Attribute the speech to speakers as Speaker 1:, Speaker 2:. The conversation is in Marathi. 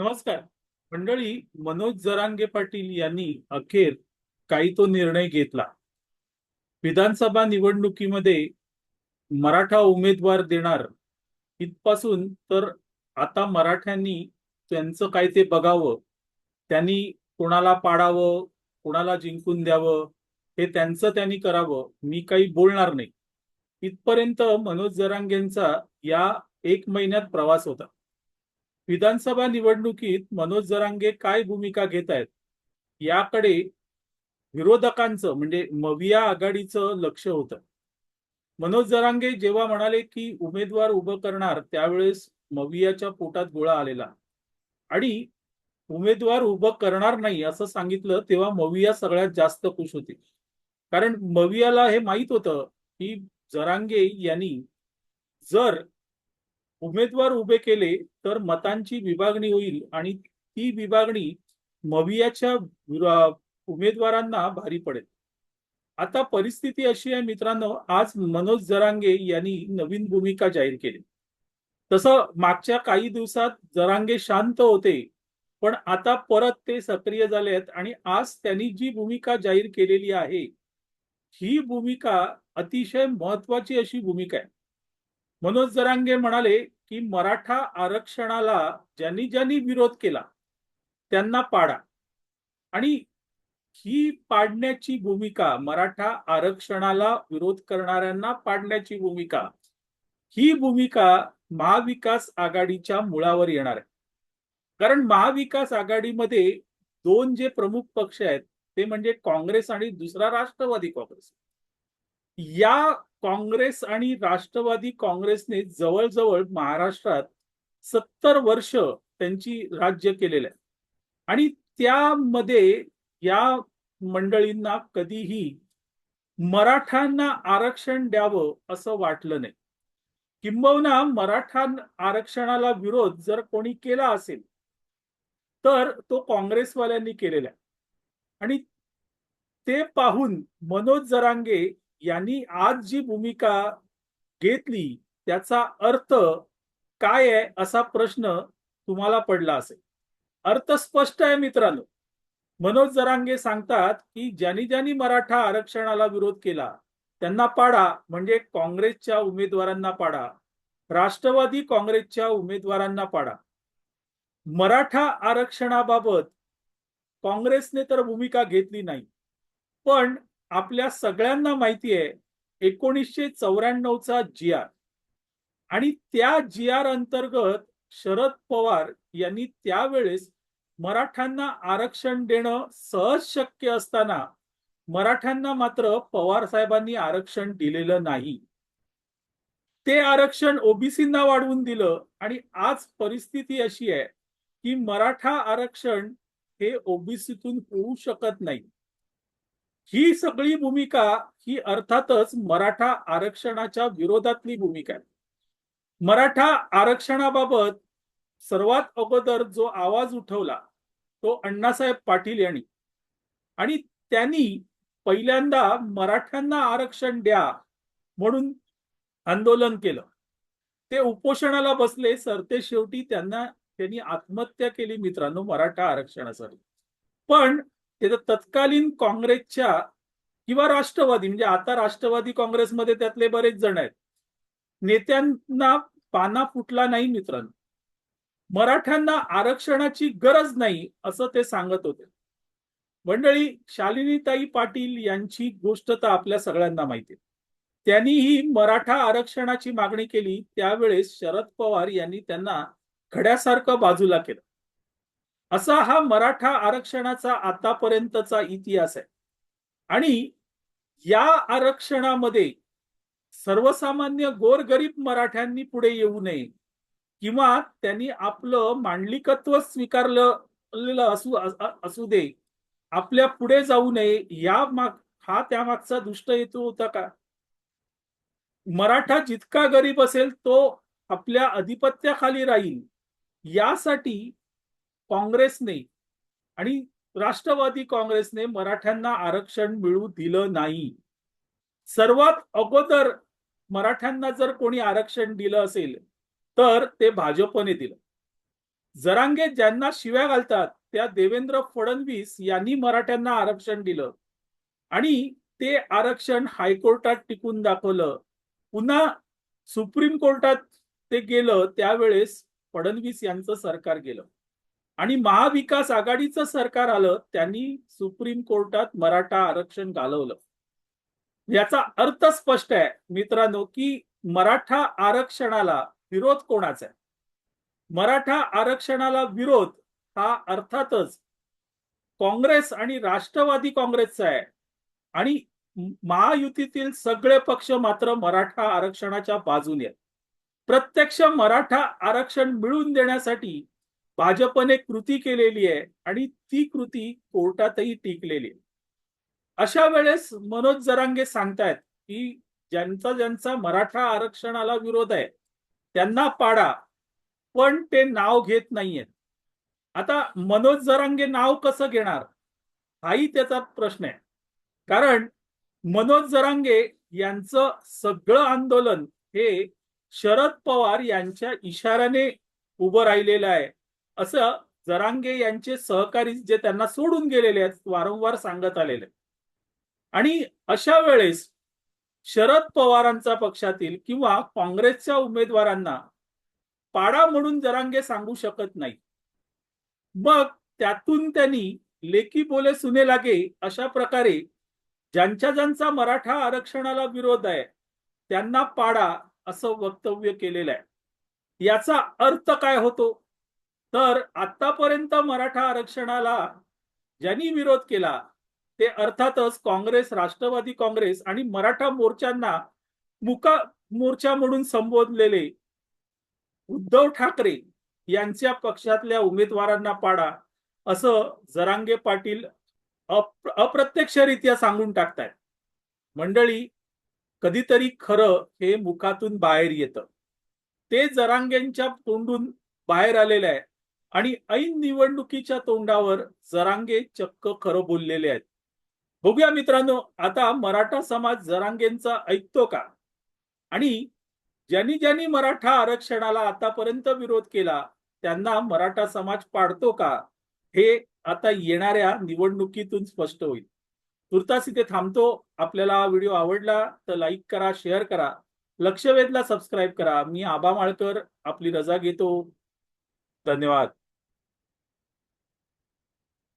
Speaker 1: नमस्कार. मंडळी मनोज जरांगे पाटील यांनी अखेर काही तो निर्णय घेतला. विधानसभा निवडणुकीमध्ये मराठा उमेदवार देणार इथपासून तर आता मराठ्यांनी त्यांचं काय ते बघावं त्यांनी कोणाला पाडावं कोणाला जिंकून द्यावं हे त्यांचं त्यांनी करावं मी काही बोलणार नाही. इथपर्यंत मनोज जरांगेंचा या एक महिन्यात प्रवास होता. विधानसभा निवडणुकीत मनोज जरांगे काय भूमिका घेत आहेत? याकडे विरोधकांचं म्हणजे मविया आघाडीचं लक्ष होतं. मनोज जरांगे जेव्हा म्हणाले की उमेदवार उभं करणार त्यावेळेस मवियाच्या पोटात गोळा आलेला. आणि उमेदवार उभं करणार नाही असं सांगितलं तेव्हा मविया सगळ्यात जास्त खुश होती. कारण मवियाला हे माहीत होतं की जरांगे यांनी जर उमेदवार उभे केले तर मतांची विभागणी होईल आणि ती विभागणी मवियाच्या उमेदवारांना भारी पडेल. आता परिस्थिती अशी आहे मित्रांनो आज मनोज जरांगे यांनी नवीन भूमिका जाहीर केली. तसं मागच्या काही दिवसात जरांगे शांत होते पण आता परत ते सक्रिय झाले आहेत आणि आज त्यांनी जी भूमिका जाहीर केलेली आहे ही भूमिका अतिशय महत्वाची अशी भूमिका आहे. मनोज जरांगे म्हणाले की मराठा आरक्षणाला ज्यांनी ज्यांनी विरोध केला त्यांना पाडा. आणि ही पाडण्याची भूमिका मराठा आरक्षणाला विरोध करणाऱ्यांना पाडण्याची भूमिका ही भूमिका महाविकास आघाडीच्या मुळावर येणार आहे. कारण महाविकास आघाडीमध्ये दोन जे प्रमुख पक्ष आहेत ते म्हणजे काँग्रेस आणि दुसरा राष्ट्रवादी काँग्रेस. या काँग्रेस आणि राष्ट्रवादी काँग्रेसने जवळजवळ महाराष्ट्रात सत्तर वर्ष त्यांची राज्य केलेलं आहे. आणि त्यामध्ये या मंडळींना कधीही मराठ्यांना आरक्षण द्यावं असं वाटलं नाही. किंबहुना मराठा आरक्षणाला विरोध जर कोणी केला असेल तर तो काँग्रेसवाल्यांनी केलेला आहे. आणि ते पाहून मनोज जरांगे यांनी आज जी भूमिका घेतली त्याचा अर्थ काय आहे असा प्रश्न तुम्हाला पडला असेल. अर्थ स्पष्ट आहे मित्रांनो. मनोज जरांगे सांगतात की ज्यांनी ज्यांनी मराठा आरक्षणाला विरोध केला त्यांना पाडा म्हणजे काँग्रेसच्या उमेदवारांना पाडा राष्ट्रवादी काँग्रेसच्या उमेदवारांना पाडा. मराठा आरक्षणाबाबत काँग्रेसने तर भूमिका घेतली नाही पण आपल्या सगळ्यांना माहिती आहे एकोणीसशे चौऱ्याण्णवचा जी आर. आणि त्या जी आर अंतर्गत शरद पवार यांनी त्यावेळेस मराठ्यांना आरक्षण देणं सहज शक्य असताना मराठ्यांना मात्र पवार साहेबांनी आरक्षण दिलेलं नाही. ते आरक्षण ओबीसींना वाढवून दिलं आणि आज परिस्थिती अशी आहे की मराठा आरक्षण हे ओबीसीतून होऊ शकत नाही. ही सगळी भूमिका ही अर्थातच मराठा आरक्षणाच्या विरोधातली भूमिका आहे. मराठा आरक्षणाबाबत सर्वात अगोदर जो आवाज उठवला तो अण्णासाहेब पाटील यांनी. आणि त्यांनी पहिल्यांदा मराठ्यांना आरक्षण द्या म्हणून आंदोलन केलं. ते उपोषणाला बसले सरते शेवटी त्यांना त्यांनी आत्महत्या केली मित्रांनो मराठा आरक्षणासाठी. पण ते तर तत्कालीन काँग्रेसच्या किंवा राष्ट्रवादी म्हणजे आता राष्ट्रवादी काँग्रेसमध्ये त्यातले बरेच जण आहेत नेत्यांना पाना फुटला नाही मित्रांनो. मराठ्यांना आरक्षणाची गरज नाही असं ते सांगत होते. मंडळी शालिनीताई पाटील यांची गोष्ट तर आपल्या सगळ्यांना माहिती आहे. त्यांनीही मराठा आरक्षणाची मागणी केली त्यावेळेस शरद पवार यांनी त्यांना खड्यासारखं बाजूला केलं. असा हा मराठा आरक्षणाचा आतापर्यंतचा इतिहास आहे. आणि या आरक्षणामध्ये सर्वसामान्य गोरगरीब मराठ्यांनी पुढे येऊ नये किंवा त्यांनी आपलं मांडलिकत्व स्वीकारलं असू असू दे आपल्या पुढे जाऊ नये या माग हा त्यामागचा दुष्ट हेतू होता का? मराठा जितका गरीब असेल तो आपल्या अधिपत्याखाली राहील. यासाठी काँग्रेसने आणि राष्ट्रवादी काँग्रेसने मराठ्यांना आरक्षण मिळू दिलं नाही. सर्वात अगोदर मराठ्यांना जर कोणी आरक्षण दिलं असेल तर ते भाजपने दिलं. जरांगे ज्यांना शिव्या घालतात त्या देवेंद्र फडणवीस यांनी मराठ्यांना आरक्षण दिलं आणि ते आरक्षण हायकोर्टात टिकून दाखवलं. पुन्हा सुप्रीम कोर्टात ते गेलं त्यावेळेस फडणवीस यांचं सरकार गेलं. आणि महाविकास आघाडीचं सरकार आलं त्यांनी सुप्रीम कोर्टात मराठा आरक्षण घालवलं. याचा अर्थ स्पष्ट आहे. मित्रांनो की मराठा आरक्षणाला विरोध कोणाचा आहे? मराठा आरक्षणाला विरोध हा अर्थातच काँग्रेस आणि राष्ट्रवादी काँग्रेसचा आहे. आणि महायुतीतील सगळे पक्ष मात्र मराठा आरक्षणाच्या बाजूने आहेत. प्रत्यक्ष मराठा आरक्षण मिळवून देण्यासाठी भाजपने कृती केलेली आहे आणि ती कृती कोर्टातही टिकलेली आहे. अशा वेळेस मनोज जरांगे सांगतायत की ज्यांचा ज्यांचा मराठा आरक्षणाला विरोध आहे त्यांना पाडा पण ते नाव घेत नाहीयेत. आता मनोज जरांगे नाव कसं घेणार? हाही त्याचा प्रश्न आहे. कारण मनोज जरांगे यांचं सगळं आंदोलन हे शरद पवार यांच्या इशाऱ्याने उभं राहिलेलं आहे. असं जरांगे यांचे सहकारी जे त्यांना सोडून गेलेले आहेत वारंवार सांगत आलेले आणि अशा वेळेस शरद पवारांचा पक्षातील किंवा काँग्रेसच्या उमेदवारांना पाडा म्हणून जरांगे सांगू शकत नाही. मग त्यातून त्यांनी लेकी बोले सुने लागे अशा प्रकारे ज्यांच्या ज्यांचा मराठा आरक्षणाला विरोध आहे त्यांना पाडा असं वक्तव्य केलेलं आहे. याचा अर्थ काय होतो? तर आतापर्यंत मराठा आरक्षणाला ज्यांनी विरोध केला ते अर्थातच काँग्रेस राष्ट्रवादी काँग्रेस आणि मराठा मोर्चांना मुका मोर्चा म्हणून संबोधलेले उद्धव ठाकरे यांच्या पक्षातल्या उमेदवारांना पाडा असं जरांगे पाटील अप अप्रत्यक्षरित्या सांगून टाकतायत. मंडळी कधीतरी खरं हे मुखातून बाहेर येतं. ते जरांगेंच्या तोंडून बाहेर आलेलं आहे आणि ऐन निवडणुकीच्या तोंडावर जरांगे चक्क खरं बोललेले आहेत. बघूया मित्रांनो आता मराठा समाज जरांगेंचा ऐकतो का? आणि ज्यांनी ज्यांनी मराठा आरक्षणाला आतापर्यंत विरोध केला त्यांना मराठा समाज पाडतो का? हे आता येणाऱ्या निवडणुकीतून स्पष्ट होईल. तुर्तास इथे थांबतो. आपल्याला हा व्हिडिओ आवडला तर लाईक करा शेअर करा. लक्षवेधला सबस्क्राईब करा. मी आबा माळकर आपली रजा घेतो. धन्यवाद.